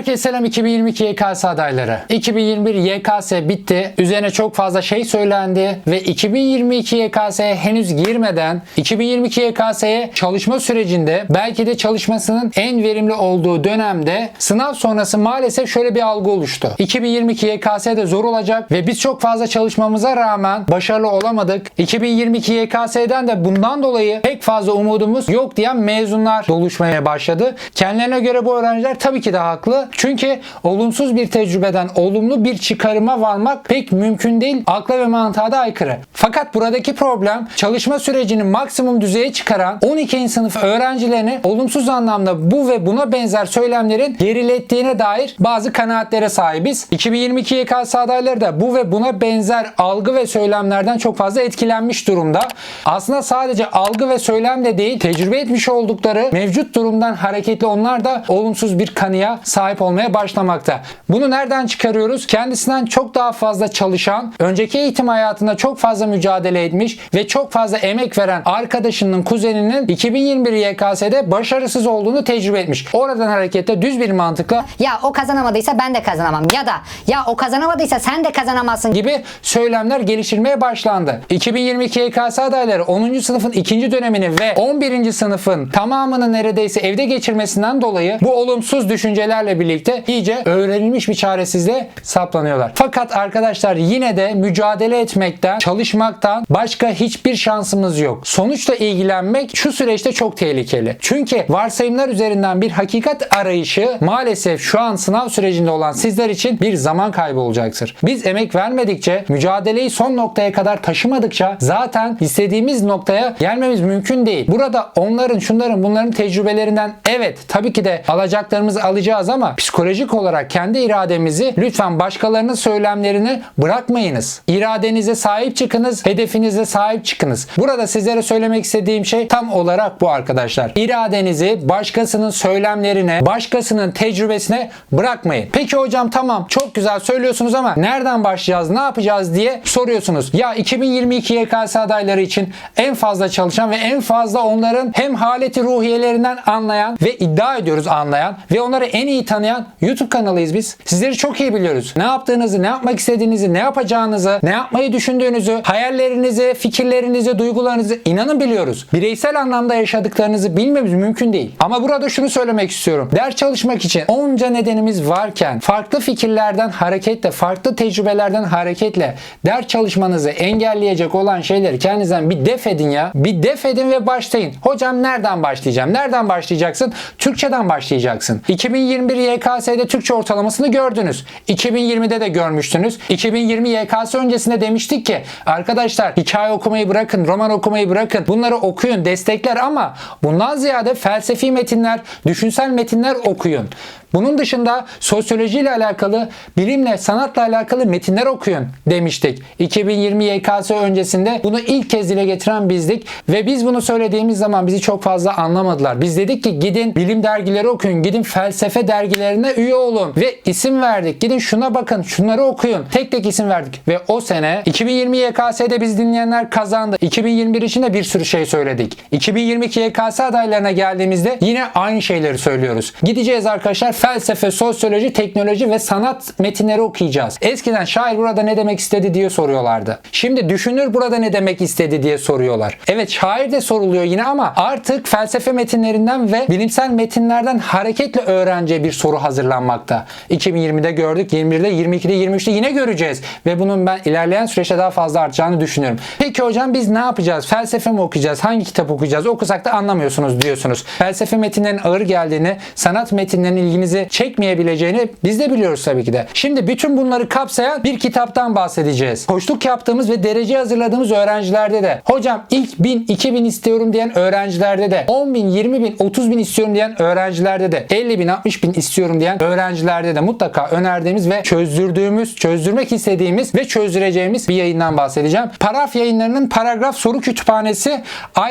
Herkese selam 2022 YKS adayları. 2021 YKS bitti. Üzerine çok fazla şey söylendi ve 2022 YKS'ye henüz girmeden 2022 YKS'ye çalışma sürecinde belki de çalışmasının en verimli olduğu dönemde sınav sonrası maalesef şöyle bir algı oluştu. 2022 YKS de zor olacak ve biz çok fazla çalışmamıza rağmen başarılı olamadık. 2022 YKS'den de bundan dolayı pek fazla umudumuz yok diyen mezunlar doluşmaya başladı. Kendilerine göre bu öğrenciler tabii ki de haklı. Çünkü olumsuz bir tecrübeden olumlu bir çıkarıma varmak pek mümkün değil. Akla ve mantığa da aykırı. Fakat buradaki problem çalışma sürecini maksimum düzeye çıkaran 12. sınıf öğrencilerini olumsuz anlamda bu ve buna benzer söylemlerin gerilettiğine dair bazı kanaatlere sahibiz. 2022 YKS adayları da bu ve buna benzer algı ve söylemlerden çok fazla etkilenmiş durumda. Aslında sadece algı ve söylemle değil tecrübe etmiş oldukları mevcut durumdan hareketli onlar da olumsuz bir kanıya sahip olmaya başlamakta. Bunu nereden çıkarıyoruz? Kendisinden çok daha fazla çalışan, önceki eğitim hayatında çok fazla mücadele etmiş ve çok fazla emek veren arkadaşının kuzeninin 2021 YKS'de başarısız olduğunu tecrübe etmiş. Oradan hareketle düz bir mantıkla Ya o kazanamadıysa ben de kazanamam. Ya da ya o kazanamadıysa sen de kazanamazsın. gibi söylemler geliştirmeye başlandı. 2022 YKS adayları 10. sınıfın ikinci dönemini ve 11. sınıfın tamamını neredeyse evde geçirmesinden dolayı bu olumsuz düşüncelerle birlikte iyice öğrenilmiş bir çaresizliğe saplanıyorlar. Fakat arkadaşlar yine de mücadele etmekten, çalışmaktan başka hiçbir şansımız yok. Sonuçla ilgilenmek şu süreçte çok tehlikeli. Çünkü varsayımlar üzerinden bir hakikat arayışı maalesef şu an sınav sürecinde olan sizler için bir zaman kaybı olacaktır. Biz emek vermedikçe, mücadeleyi son noktaya kadar taşımadıkça zaten istediğimiz noktaya gelmemiz mümkün değil. Burada onların, şunların, bunların tecrübelerinden evet tabii ki de alacaklarımızı alacağız ama psikolojik olarak kendi irademizi lütfen başkalarının söylemlerini bırakmayınız. İradenize sahip çıkınız, hedefinize sahip çıkınız. Burada sizlere söylemek istediğim şey tam olarak bu arkadaşlar. İradenizi başkasının söylemlerine, başkasının tecrübesine bırakmayın. Peki hocam tamam çok güzel söylüyorsunuz ama nereden başlayacağız, ne yapacağız diye soruyorsunuz. Ya 2022 YKS adayları için en fazla çalışan ve en fazla onların hem haleti ruhiyelerinden anlayan ve iddia ediyoruz anlayan ve onları en iyi tanıyan YouTube kanalıyız biz. Sizleri çok iyi biliyoruz. Ne yaptığınızı, ne yapmak istediğinizi, ne yapacağınızı, ne yapmayı düşündüğünüzü, hayallerinizi, fikirlerinizi, duygularınızı inanın biliyoruz. Bireysel anlamda yaşadıklarınızı bilmemiz mümkün değil. Ama burada şunu söylemek istiyorum. Ders çalışmak için onca nedenimiz varken farklı fikirlerden hareketle, farklı tecrübelerden hareketle ders çalışmanızı engelleyecek olan şeyleri kendinizden bir def edin ya. Bir def edin ve başlayın. Hocam nereden başlayacağım? Nereden başlayacaksın? Türkçeden başlayacaksın. 2021 YKS'de Türkçe ortalamasını gördünüz. 2020'de de görmüştünüz. 2020 YKS öncesinde demiştik ki arkadaşlar hikaye okumayı bırakın, roman okumayı bırakın. Bunları okuyun, destekler ama bundan ziyade felsefi metinler, düşünsel metinler okuyun. Bunun dışında sosyolojiyle alakalı, bilimle, sanatla alakalı metinler okuyun demiştik. 2020 YKS öncesinde bunu ilk kez dile getiren bizdik ve biz bunu söylediğimiz zaman bizi çok fazla anlamadılar. Biz dedik ki gidin bilim dergileri okuyun, gidin felsefe dergilerine üye olun ve isim verdik. Gidin şuna bakın, şunları okuyun. Tek tek isim verdik ve o sene 2020 YKS'de biz dinleyenler kazandı. 2021 için de bir sürü şey söyledik. 2022 YKS adaylarına geldiğimizde yine aynı şeyleri söylüyoruz. Gideceğiz arkadaşlar felsefe, sosyoloji, teknoloji ve sanat metinleri okuyacağız. Eskiden şair burada ne demek istedi diye soruyorlardı. Şimdi düşünür burada ne demek istedi diye soruyorlar. Evet şair de soruluyor yine ama artık felsefe metinlerinden ve bilimsel metinlerden hareketle öğrenciye bir soru hazırlanmakta. 2020'de gördük, 21'de, 22'de, 23'te yine göreceğiz ve bunun ben ilerleyen süreçte daha fazla artacağını düşünüyorum. Peki hocam biz ne yapacağız? Felsefe mi okuyacağız? Hangi kitap okuyacağız? Okusak da anlamıyorsunuz diyorsunuz. Felsefe metinlerinin ağır geldiğini, sanat metinlerinin ilginizi çekmeyebileceğini biz de biliyoruz tabii ki de. Şimdi bütün bunları kapsayan bir kitaptan bahsedeceğiz. Koçluk yaptığımız ve derece hazırladığımız öğrencilerde de hocam ilk 1000, 2000 istiyorum diyen öğrencilerde de 10 bin, 20 bin, 30 bin istiyorum diyen öğrencilerde de 50 bin, 60 bin istiyorum diyen öğrencilerde de mutlaka önerdiğimiz ve çözdürdüğümüz, çözdürmek istediğimiz ve çözdüreceğimiz bir yayından bahsedeceğim. Paraf yayınlarının paragraf soru kütüphanesi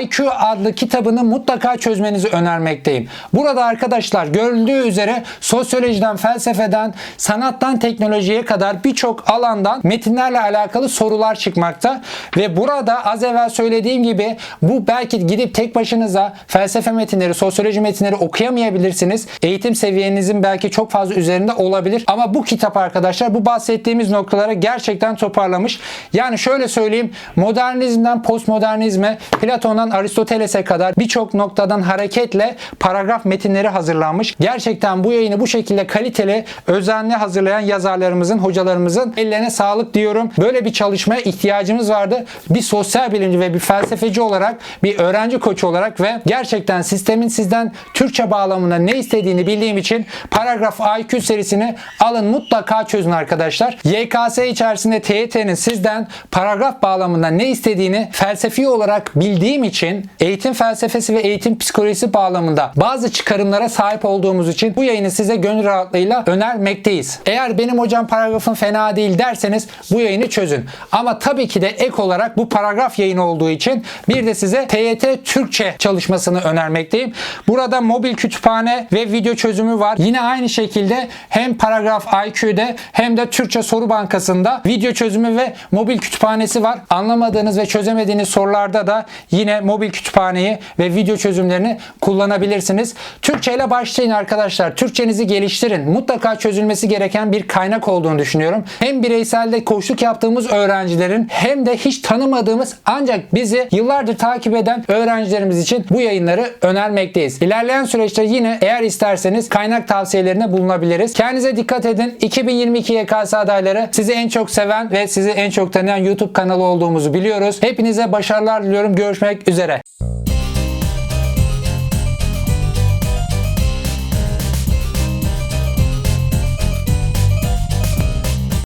IQ adlı kitabını mutlaka çözmenizi önermekteyim. Burada arkadaşlar görüldüğü üzere sosyolojiden, felsefeden, sanattan teknolojiye kadar birçok alandan metinlerle alakalı sorular çıkmakta ve burada az evvel söylediğim gibi bu belki gidip tek başınıza felsefe metinleri, sosyoloji metinleri okuyamayabilirsiniz. Eğitim seviyenizi belki çok fazla üzerinde olabilir. Ama bu kitap arkadaşlar bu bahsettiğimiz noktalara gerçekten toparlamış. Yani şöyle söyleyeyim modernizmden postmodernizme Platon'dan Aristoteles'e kadar birçok noktadan hareketle paragraf metinleri hazırlanmış. Gerçekten bu yayını bu şekilde kaliteli, özenli hazırlayan yazarlarımızın, hocalarımızın ellerine sağlık diyorum. Böyle bir çalışmaya ihtiyacımız vardı. Bir sosyal bilimci ve bir felsefeci olarak, bir öğrenci koçu olarak ve gerçekten sistemin sizden Türkçe bağlamında ne istediğini bildiğim için paragraf IQ serisini alın mutlaka çözün arkadaşlar. YKS içerisinde TYT'nin sizden paragraf bağlamında ne istediğini felsefi olarak bildiğim için eğitim felsefesi ve eğitim psikolojisi bağlamında bazı çıkarımlara sahip olduğumuz için bu yayını size gönül rahatlığıyla önermekteyiz. Eğer benim hocam paragrafın fena değil derseniz bu yayını çözün. Ama tabii ki de ek olarak bu paragraf yayını olduğu için bir de size TYT Türkçe çalışmasını önermekteyim. Burada mobil kütüphane ve video çözümü var. Yine aynı şekilde hem paragraf IQ'de hem de Türkçe soru bankasında video çözümü ve mobil kütüphanesi var. Anlamadığınız ve çözemediğiniz sorularda da yine mobil kütüphaneyi ve video çözümlerini kullanabilirsiniz. Türkçe ile başlayın arkadaşlar. Türkçenizi geliştirin. Mutlaka çözülmesi gereken bir kaynak olduğunu düşünüyorum. Hem bireyselde koçluk yaptığımız öğrencilerin hem de hiç tanımadığımız ancak bizi yıllardır takip eden öğrencilerimiz için bu yayınları önermekteyiz. İlerleyen süreçte yine eğer isterseniz kaynak tavsiyelerine bulunabiliriz. Kendinize dikkat edin. 2022 YKS adayları sizi en çok seven ve sizi en çok tanıyan YouTube kanalı olduğumuzu biliyoruz. Hepinize başarılar diliyorum. Görüşmek üzere.